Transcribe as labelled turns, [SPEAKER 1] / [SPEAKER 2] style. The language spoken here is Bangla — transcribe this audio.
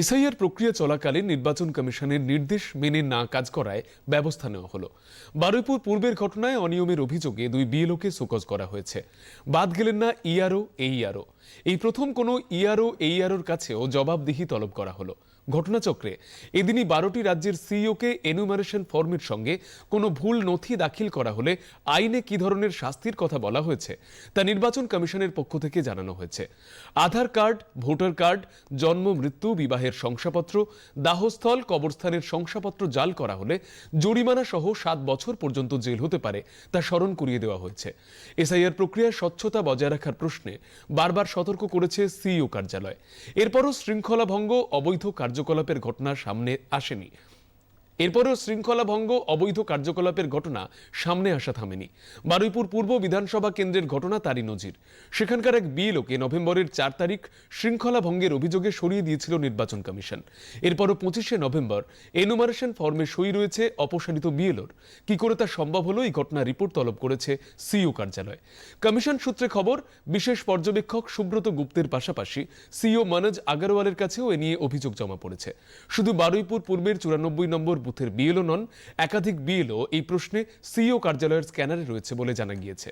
[SPEAKER 1] এসআইআর প্রক্রিয়া চলাকালীন নির্বাচন কমিশনের নির্দেশ মেনে না কাজ করায় ব্যবস্থা নেওয়া হলো। বারুইপুর পূর্বের ঘটনায় অনিয়মের অভিযোগে দুই বিএলওকে শোকজ করা হয়েছে। বাদ গেলেন না ইআরও এইআরও এই প্রথম কোনো ইআরও এইআরওর কাছেও জবাবদিহি তলব করা হলো। ঘটনাচক্রে এদিনই বারোটি রাজ্যের সিইওকে এনুমারেশন ফর্মের সঙ্গে কোনো ভুল নথি দাখিল করা হলে আইনে কি ধরনের শাস্তির কথা বলা হয়েছে তা নির্বাচন কমিশনের পক্ষ থেকে জানানো হয়েছে। আধার কার্ড, ভোটার কার্ড, জন্ম, মৃত্যু, বিবাহের শংসাপত্র, দাহস্থল, কবরস্থানের শংসাপত্র জাল করা হলে জরিমানা সহ সাত বছর পর্যন্ত জেল হতে পারে তা স্মরণ করিয়ে দেওয়া হয়েছে। এসআইআর প্রক্রিয়ার স্বচ্ছতা বজায় রাখার প্রশ্নে বারবার সতর্ক করেছে সিইও কার্যালয়। এরপরও শৃঙ্খলা ভঙ্গ অবৈধ কার্যকলাপের ঘটনা সামনে আসেনি। এরপরেও শৃঙ্খলা ভঙ্গ, অবৈধ কার্যকলাপের ঘটনা সামনে আসা থামেনি। বারুইপুর পূর্ব বিধানসভা কেন্দ্রের ঘটনা তারই নজির। সেখানকার এক বিএলওকে নভেম্বরের চার তারিখ শৃঙ্খলা ভঙ্গের অভিযোগে সরিয়ে দিয়েছিল নির্বাচন কমিশন। এরপরও পঁচিশে নভেম্বর এনুমারেশন ফর্মে সই রয়েছে অপসারিত বিএলওর কি করে তা সম্ভব হলো এই ঘটনার রিপোর্ট তলব করেছে সিইও কার্যালয়। কমিশন সূত্রে খবর, বিশেষ পর্যবেক্ষক সুব্রত গুপ্তের পাশাপাশি সিইও মনোজ আগরওয়ালের কাছেও এ নিয়ে অভিযোগ জমা পড়েছে। শুধু বারুইপুর পূর্বের চুরানব্বই নম্বর বুথের বিএলও নন একাধিক বিএলও এই প্রশ্নে সিইও কার্যালয়ের স্ক্যানারে রয়েছে বলে জানা গিয়েছে।